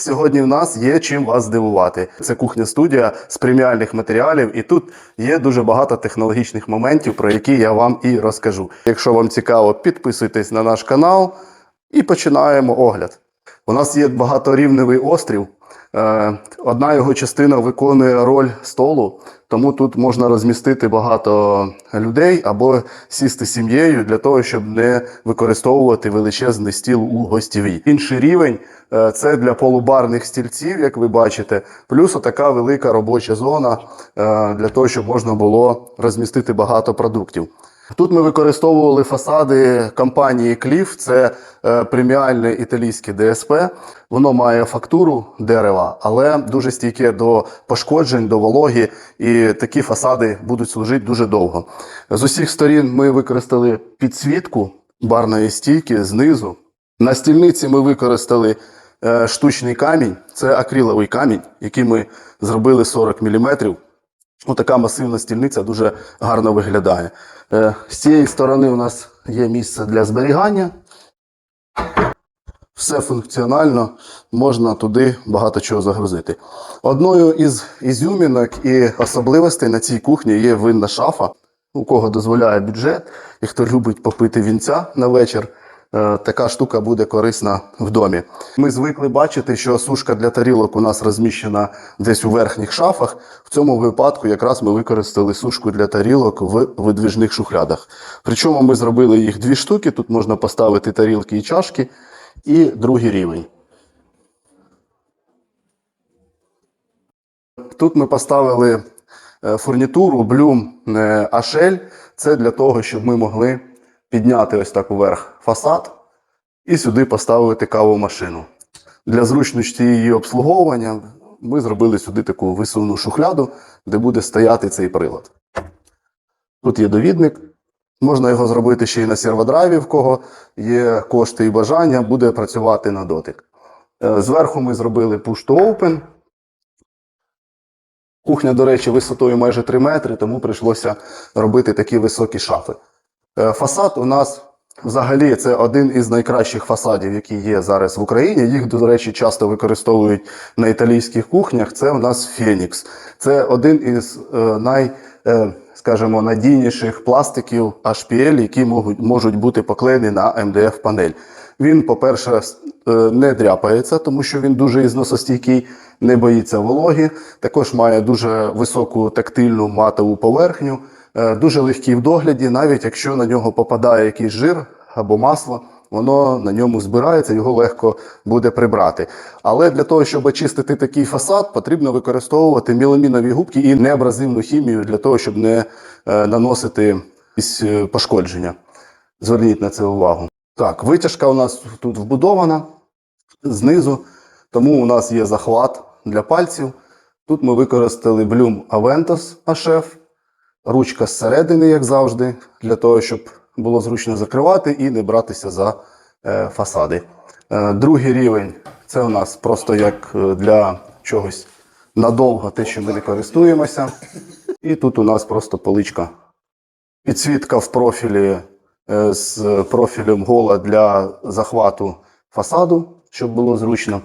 сьогодні в нас є чим вас здивувати. Це кухня студія з преміальних матеріалів, і тут є дуже багато технологічних моментів, про які я вам і розкажу. Якщо вам цікаво, підписуйтесь на наш канал і починаємо огляд. У нас є багаторівневий острів. Е, Одна його частина виконує роль столу, тому тут можна розмістити багато людей або сісти сім'єю для того, щоб не використовувати величезний стіл у гостєвій. Інший рівень це для полубарних стільців, як ви бачите, плюс така велика робоча зона е, для того, щоб можна було розмістити багато продуктів. Тут ми використовували фасади компанії Cliff, це е, преміальне італійське ДСП. Воно має фактуру дерева, але дуже стійке до пошкоджень, до вологі, і такі фасади будуть служити дуже довго. З усіх сторін ми використали підсвітку барної стійки знизу. На стільниці ми використали е, штучний камінь, це акриловий камінь, який ми зробили 40 мм. Отака масивна стільниця дуже гарно виглядає. Е, З цієї сторони у нас є місце для зберігання. Все функціонально, можна туди багато чого загрузити. Одною із ізюмінок і особливостей на цій кухні є винна шафа, у кого дозволяє бюджет, і хто любить попити вінця на вечір. Е, Така штука буде корисна в домі. Ми звикли бачити, що сушка для тарілок у нас розміщена десь у верхніх шафах. В цьому випадку якраз ми використали сушку для тарілок в видвижних шухлядах. Причому ми зробили їх дві штуки. Тут можна поставити тарілки і чашки, і другий рівень. Тут ми поставили е, фурнітуру Bloom е, Ашель. Це для того, щоб ми могли підняти ось так вверх фасад і сюди поставити каву машину. Для зручності її обслуговування ми зробили сюди таку висувну шухляду, де буде стояти цей прилад. Тут є довідник. Можна його зробити ще й на серводрайві, в кого є кошти і бажання, буде працювати на дотик. Е, Зверху ми зробили push to open. Кухня, до речі, висотою майже 3 метри, тому прийшлося робити такі високі шафи. Е, Фасад у нас взагалі це один із найкращих фасадів, які є зараз в Україні. Їх, до речі, часто використовують на італійських кухнях. Це у нас Фенікс. Це один із е, най, е, скажімо, надійніших пластиків HPL, які можуть, можуть бути поклеєні на МДФ-панель. Він, по-перше, не дряпається, тому що він дуже ізносостійкий, не боїться вологі. Також має дуже високу тактильну матову поверхню, дуже легкий в догляді, навіть якщо на нього попадає якийсь жир або масло, воно на ньому збирається, його легко буде прибрати. Але для того, щоб очистити такий фасад, потрібно використовувати міламінові губки і неабразивну хімію для того, щоб не е, наносити якісь е, пошкодження. Зверніть на це увагу. Так, витяжка у нас тут вбудована знизу, тому у нас є захват для пальців. Тут ми використали Bloom Aventus HF, ручка зсередини, як завжди, для того, щоб було зручно закривати і не братися за е, фасади. Е, другий рівень це у нас просто як е, для чогось надовго, те, що ми не користуємося. І тут у нас просто поличка Підсвітка в профілі з профілем гола для захвату фасаду, щоб було зручно.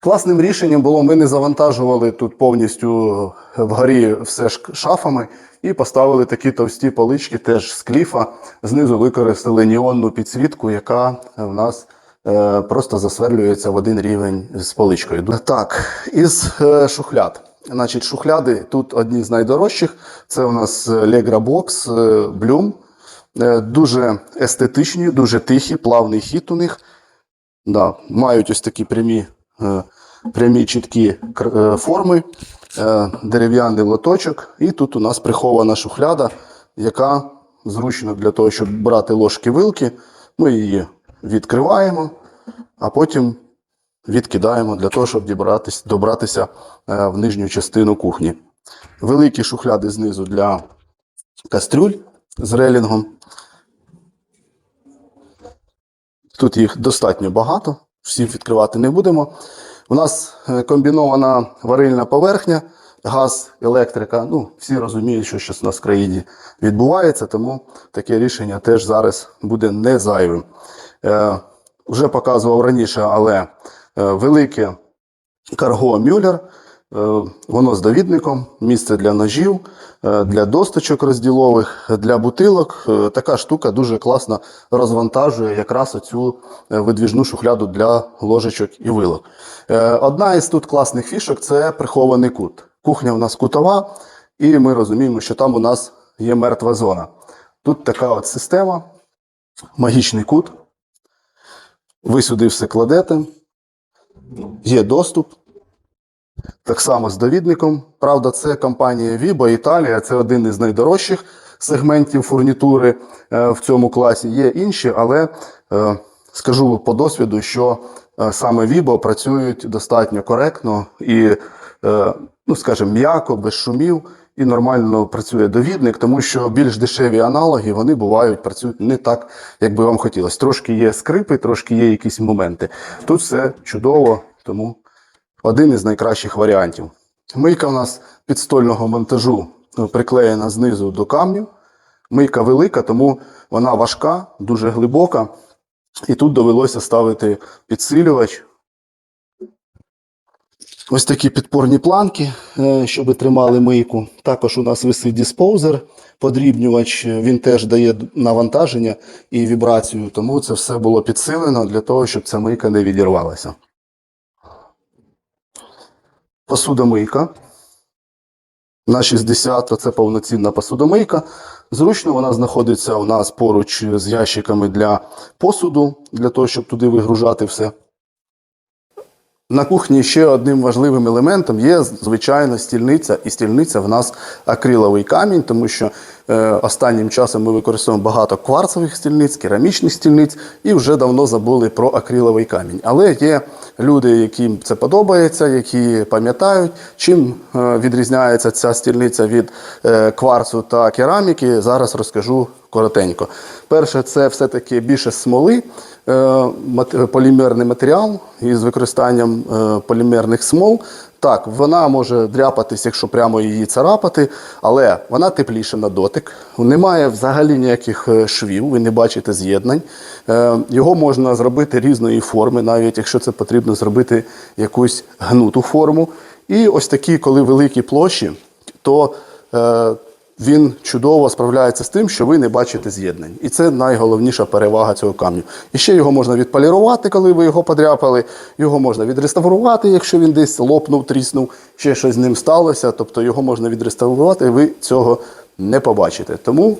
Класним рішенням було, ми не завантажували тут повністю вгорі все ж шафами і поставили такі товсті полички теж з кліфа. Знизу використали неонну підсвітку, яка в нас е, просто засверлюється в один рівень з поличкою. Так, із е, шухляд. Значить, шухляди тут одні з найдорожчих. Це у нас Legra Box е, Bloom. Е, Дуже естетичні, дуже тихі, плавний хід у них. Да, мають ось такі прямі, е, прямі чіткі е, форми, е, дерев'яний лоточок. І тут у нас прихована шухляда, яка зручна для того, щоб брати ложки вилки. Ми її відкриваємо, а потім відкидаємо для того, щоб дібратись, добратися е, в нижню частину кухні. Великі шухляди знизу для кастрюль з релінгом. Тут їх достатньо багато, всі відкривати не будемо. У нас е, комбінована варильна поверхня, газ, електрика. Ну, всі розуміють, що щось у нас в країні відбувається, тому таке рішення теж зараз буде не зайвим. Е, вже показував раніше, але Е, велике карго Мюллер. Е, Воно з довідником, місце для ножів, е, для досточок розділових, для бутилок. Е, Така штука дуже класно розвантажує якраз оцю видвіжну шухляду для ложечок і вилок. Одна із тут класних фішок це прихований кут. Кухня у нас кутова, і ми розуміємо, що там у нас є мертва зона. Тут така от система, магічний кут. Ви сюди все кладете, є доступ. Так само з довідником. Правда, це компанія Vibo Італія, це один із найдорожчих сегментів фурнітури е, в цьому класі. Є інші, але е, скажу по досвіду, що е, саме Vibo працюють достатньо коректно і, ну скажімо, м'яко, без шумів. І нормально працює довідник, тому що більш дешеві аналоги вони бувають, працюють не так, як би вам хотілося. Трошки є скрипи, трошки є якісь моменти. Тут все чудово, тому один із найкращих варіантів. Мийка у нас підстольного монтажу е, приклеєна знизу до камню. Мийка велика, тому вона важка, дуже глибока. І тут довелося ставити підсилювач. Ось такі підпорні планки, е, щоб тримали мийку. Також у нас висить диспоузер, подрібнювач. Він теж дає навантаження і вібрацію, тому це все було підсилено для того, щоб ця мийка не відірвалася. Посудомийка. На 60 це повноцінна посудомийка. Зручно вона знаходиться у нас поруч з ящиками для посуду, для того, щоб туди вигружати все. На кухні ще одним важливим елементом є, звичайно, стільниця. І стільниця в нас акриловий камінь, тому що е, останнім часом ми використовуємо багато кварцевих стільниць, керамічних стільниць і вже давно забули про акриловий камінь. Але є люди, яким це подобається, які пам'ятають, чим е, відрізняється ця стільниця від е, кварцу та кераміки. Зараз розкажу коротенько. Перше, це все-таки більше смоли, е, полімерний матеріал із використанням е, полімерних смол. Так, вона може дряпатись, якщо прямо її царапати, але вона тепліша на дотик. Немає взагалі ніяких е, швів, ви не бачите з'єднань. Його можна зробити різної форми, навіть якщо це потрібно зробити якусь гнуту форму. І ось такі, коли великі площі, то він чудово справляється з тим, що ви не бачите з'єднань. І це найголовніша перевага цього камню. І ще його можна відполірувати, коли ви його подряпали. Його можна відреставрувати, якщо він десь лопнув, тріснув, ще щось з ним сталося. Тобто його можна відреставрувати, і ви цього не побачите. Тому,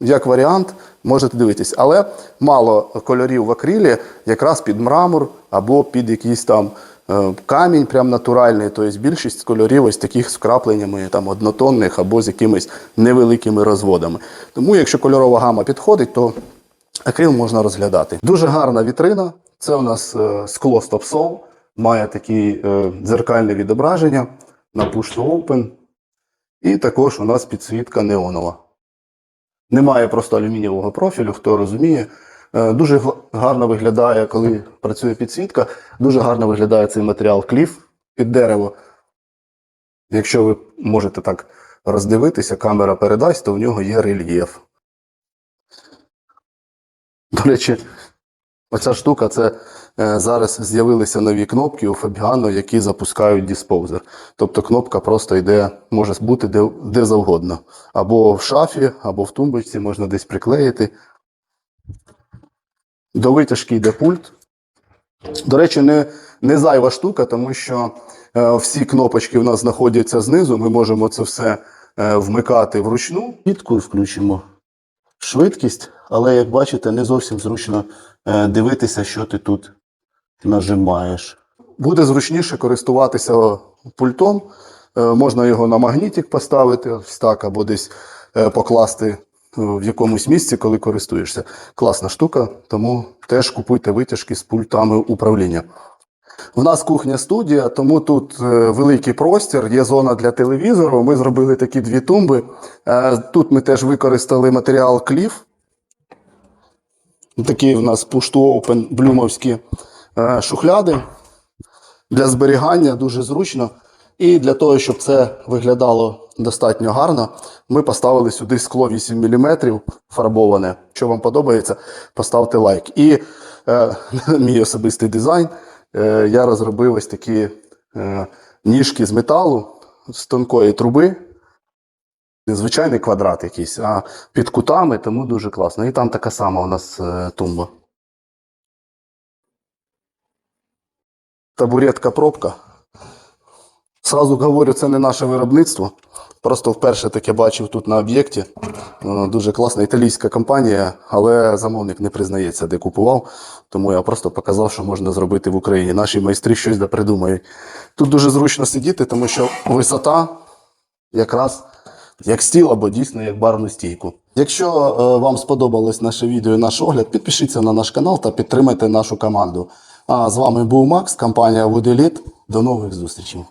як варіант, можете дивитись. Але мало кольорів в акрилі якраз під мрамор або під якийсь там. Е, Камінь прям натуральний, тобто більшість кольорів ось таких з вкрапленнями там однотонних або з якимись невеликими розводами. Тому, якщо кольорова гама підходить, то акрил можна розглядати. Дуже гарна вітрина. Це у нас е, скло стоп-сол, має такі е, дзеркальне відображення на push to open. І також у нас підсвітка неонова. Немає просто алюмінієвого профілю, хто розуміє. Е, Дуже гарно виглядає, коли працює підсвітка. Дуже гарно виглядає цей матеріал кліф під дерево. Якщо ви можете так роздивитися, камера передасть, то в нього є рельєф. До речі, оця штука це е, зараз з'явилися нові кнопки у Fabiano, які запускають диспоузер. Тобто кнопка просто йде, може бути де, де завгодно. Або в шафі, або в тумбочці, можна десь приклеїти. До витяжки йде пульт. До речі, не, не зайва штука, тому що е, всі кнопочки в нас знаходяться знизу. Ми можемо це все е, вмикати вручну. Підку включимо швидкість, але як бачите, не зовсім зручно е, дивитися, що ти тут нажимаєш. Буде зручніше користуватися пультом. Е, Можна його на магнітик поставити, ось так, або десь е, покласти в якомусь місці, коли користуєшся. Класна штука, тому теж купуйте витяжки з пультами управління. У нас кухня студія, тому тут е, великий простір, є зона для телевізору. Ми зробили такі дві тумби. Е, Тут ми теж використали матеріал кліф. Такі в нас push-to-open блюмовські е, шухляди для зберігання дуже зручно. І для того, щоб це виглядало достатньо гарно, ми поставили сюди скло 8 мм фарбоване. Якщо вам подобається, поставте лайк. І е, мій особистий дизайн. е, я розробив ось такі е, ніжки з металу, з тонкої труби. Незвичайний квадрат якийсь, а під кутами, тому дуже класно. І там така сама у нас е, тумба. Табуретка пробка. Сразу говорю, це не наше виробництво. Просто вперше таке бачив тут на об'єкті. Е, Дуже класна італійська компанія, але замовник не признається, де купував. Тому я просто показав, що можна зробити в Україні. Наші майстри щось да придумають. Тут дуже зручно сидіти, тому що висота якраз як стіл або дійсно як барну стійку. Якщо е, вам сподобалось наше відео і наш огляд, підпишіться на наш канал та підтримайте нашу команду. А з вами був Макс, компанія Wood Elite. До нових зустрічей.